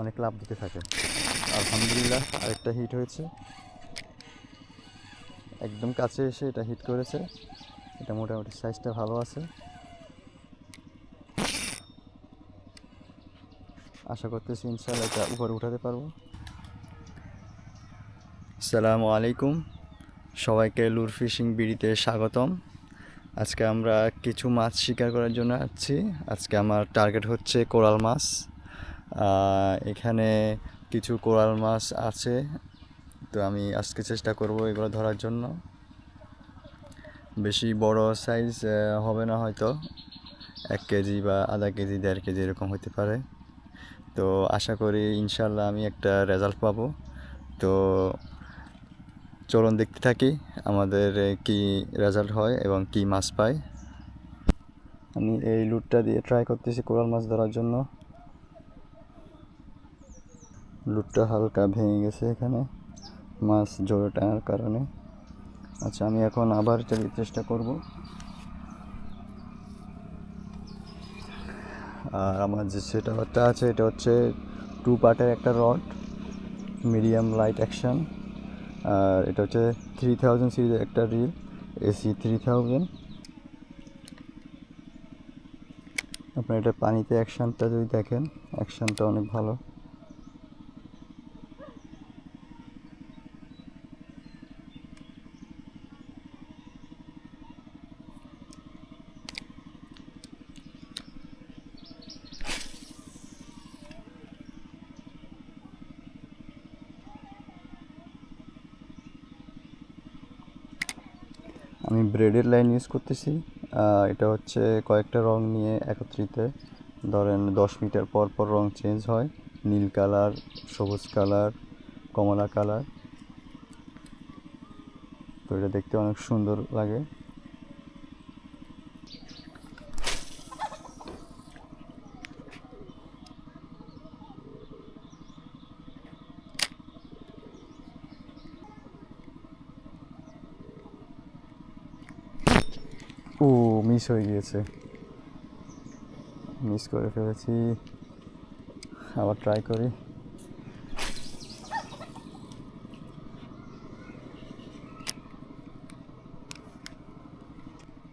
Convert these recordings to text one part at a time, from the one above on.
অনেক লাভ দিতে থাকে। আলহামদুলিল্লাহ, আরেকটা হিট হয়েছে। একদম কাছে এসে এটা হিট করেছে। এটা মোটামুটি সাইজটা ভালো আছে। আশা করতেছি ইনশাল্লাহ এটা উপরে উঠাতে পারব। সালামু আলাইকুম। সবাইকে লুর ফিশিং বিড়িতে স্বাগতম। আজকে আমরা কিছু মাছ শিকার করার জন্য আসছি। আজকে আমার টার্গেট হচ্ছে কোরাল মাছ। এখানে কিছু কোরাল মাছ আছে, তো আমি আজকে চেষ্টা করব এগুলো ধরার জন্য। বেশি বড় সাইজ হবে না হয়তো। এক কেজি বা আধা কেজি, দেড় কেজি এরকম হতে পারে। তো আশা করি ইনশাল্লাহ আমি একটা রেজাল্ট পাবো। তো চলুন দেখতে থাকি আমাদের কি রেজাল্ট হয় এবং কি মাছ পাই আমি এই লুটটা দিয়ে ট্রাই করতেছি কোরাল মাছ ধরার জন্য। লুটটা হালকা ভেঙে গেছে এখানে, মাছ জোরে টানার কারণে। আচ্ছা আমি এখন আবার চালিয়ে চেষ্টা করব। আর আমার যে সেটারটা আছে, এটা হচ্ছে টু পার্টের একটা রড মিডিয়াম লাইট অ্যাকশন আর এটা হচ্ছে থ্রি থাউজেন্ড সিরিজের একটা রিল এসি থ্রি থাউজেন্ড আপনার এটা পানিতে অ্যাকশানটা যদি দেখেন অ্যাকশানটা অনেক ভালো। আমি ব্রেডের লাইন ইউজ করতেছি। এটা হচ্ছে কয়েকটা রং নিয়ে একত্রিত। ধরেন দশ মিটার পর পর রং চেঞ্জ হয়। নীল কালার, সবুজ কালার, কমলা কালার। তো এটা দেখতে অনেক সুন্দর লাগে। ও মিস হয়ে গিয়েছে। মিস করে ফেলেছি। আবার ট্রাই করি।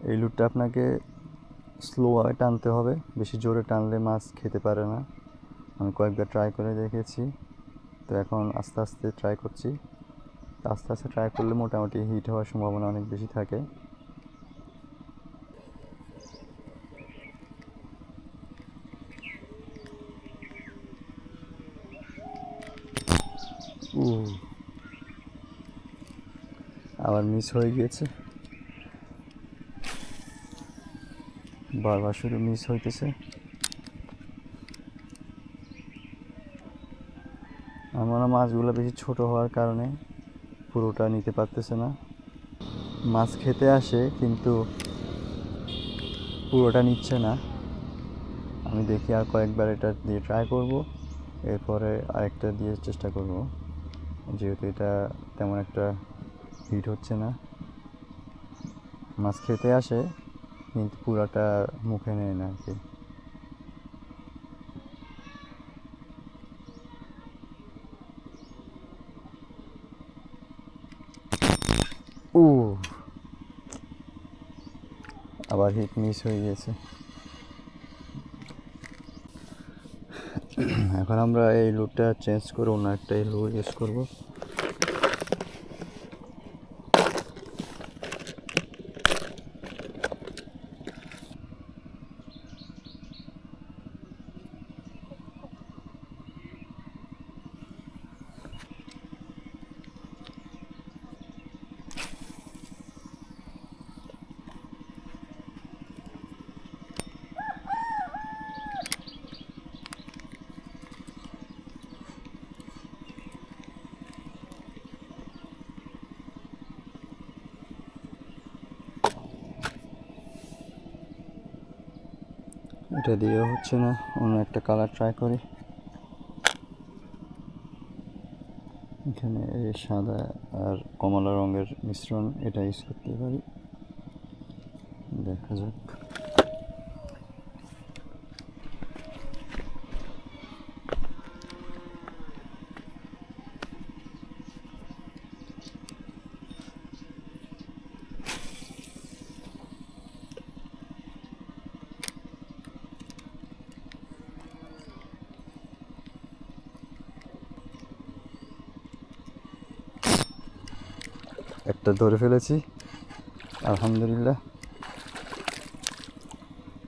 এই লুটটা আপনাকে স্লোভাবে টানতে হবে। বেশি জোরে টানলে মাছ খেতে পারে না। আমি কয়েকবার ট্রাই করে দেখেছি। তো এখন আস্তে আস্তে ট্রাই করছি। আস্তে আস্তে ট্রাই করলে মোটামুটি হিট হওয়ার সম্ভাবনা অনেক বেশি থাকে। আবার মিস হয়ে গিয়েছে। বারবার শুধু মিস হইতেছে। আমার মাছগুলো বেশি ছোট হওয়ার কারণে পুরোটা নিতে পারতেছে না। মাছ খেতে আসে, কিন্তু পুরোটা নিচ্ছে না। আমি দেখি আর কয়েকবার এটা দিয়ে ট্রাই করব, এরপরে আরেকটা দিয়ে চেষ্টা করব। যেহেতু এটা তেমন একটা হিট হচ্ছে না। মাছ খেতে আসে, কিন্তু পুরাটা মুখে নেয় না আর কি। ও আবার হিট মিস হয়ে গিয়েছে এখন আমরা এই লুটটা চেঞ্জ করে অন্য একটা লু ইউজ করব। এটা দিয়ে হচ্ছে না, অন্য একটা কালার ট্রাই করি। এখানে এই সাদা আর কমলা রঙের মিশ্রণ এটা ইউজ করতে পারি। দেখা যাক। একটা ধরে ফেলেছি। আলহামদুলিল্লাহ।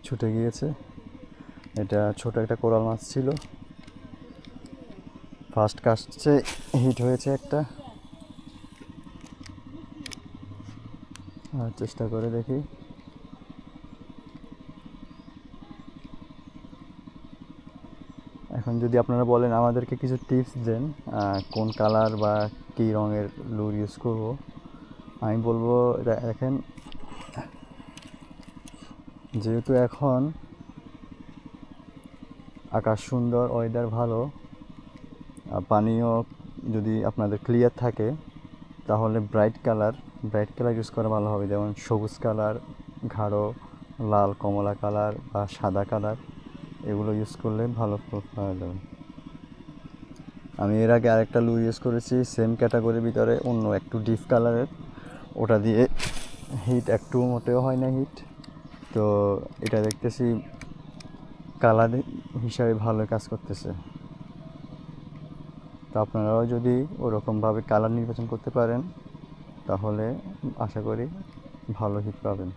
ছুটে গিয়েছে। এটা ছোট একটা কোরাল মাছ ছিল। ফার্স্ট কাস্টে হিট হয়েছে একটা। আর চেষ্টা করে দেখি। এখন যদি আপনারা বলেন আমাদেরকে কিছু টিপস দেন কোন কালার বা কী রঙের লুর ইউজ করব। আমি বলব দে- দেখেন। যেহেতু এখন আকাশ সুন্দর ওয়েদার ভালো, আর পানিও যদি আপনাদের ক্লিয়ার থাকে, তাহলে bright colour bright colour use করা ভালো হবে। যেমন সবুজ কালার গাঢ়, লাল, কমলা কালার বা সাদা কালার এগুলো ইউজ করলে ভালো ফল পাওয়া যাবে। আমি এর আগে আরেকটা লু ইউজ করেছি সেম ক্যাটাগরির ভিতরে অন্য একটু ডিপ কালারের ওটা দিয়ে হিট একটু মোটেও হয় না হিট তো এটা দেখতেছি কালার হিসাবে ভালো কাজ করতেছে। তো আপনারাও যদি ওরকমভাবে কালার নির্বাচন করতে পারেন, তাহলে আশা করি ভালো হিট পাবেন।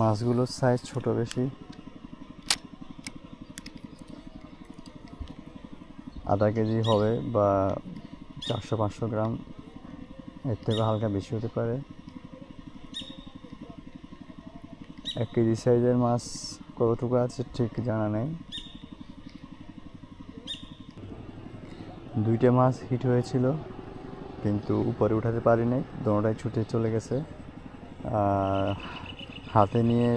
মাছগুলোর সাইজ ছোট বেশি। আধা কেজি হবে বা চারশো, পাঁচশো গ্রাম। এর থেকে হালকা বেশি হতে পারে। এক কেজি সাইজের মাছ কতটুকু আছে ঠিক জানা নেই। দুইটা মাছ হিট হয়েছিল, কিন্তু উপরে উঠাতে পারি নাই দোনোটাই ছুটে চলে গেছে। হাতে নিয়ে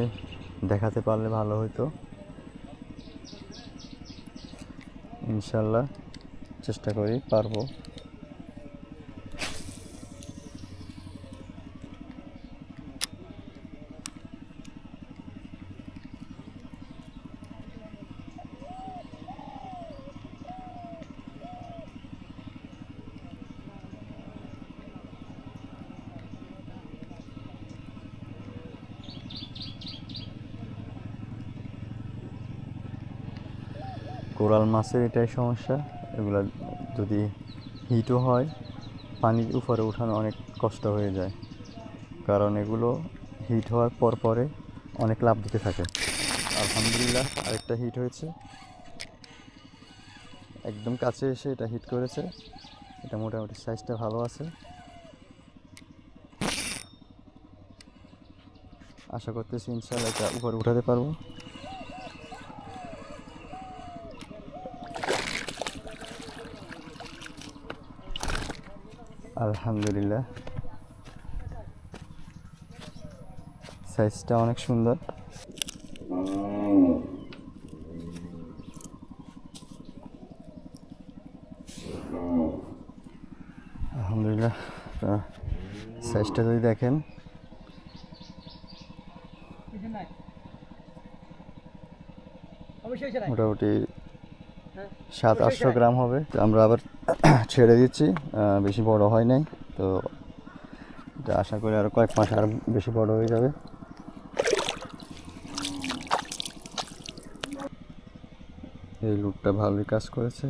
দেখাতে পারলে ভালো হতো ইনশাল্লাহ। চেষ্টা করি পারব। কোরাল মাছের এটাই সমস্যা। এগুলা যদি হিটও হয়, পানির উপরে ওঠানো অনেক কষ্ট হয়ে যায়। কারণ এগুলো হিট হওয়ার পর পরে অনেক লাভ দিতে থাকে। আলহামদুলিল্লাহ, আরেকটা হিট হয়েছে। একদম কাছে এসে এটা হিট করেছে। এটা মোটামুটি সাইজটা ভালো আছে। আশা করতেছি ইনশাল্লাহ এটা উপরে উঠাতে পারব। আলহামদুলিল্লাহ। সাইজটা অনেক সুন্দর। আলহামদুলিল্লাহ সাইজটা যদি দেখেন। মোটামুটি সাত আটশো গ্রাম হবে। তো আমরা আবার ছেড়ে দিচ্ছি। বেশি বড় হয় নাই। তো আশা করি আরও কয়েক মাস আর বেশি বড় হয়ে যাবে। এই লুটটা ভালোই কাজ করেছে।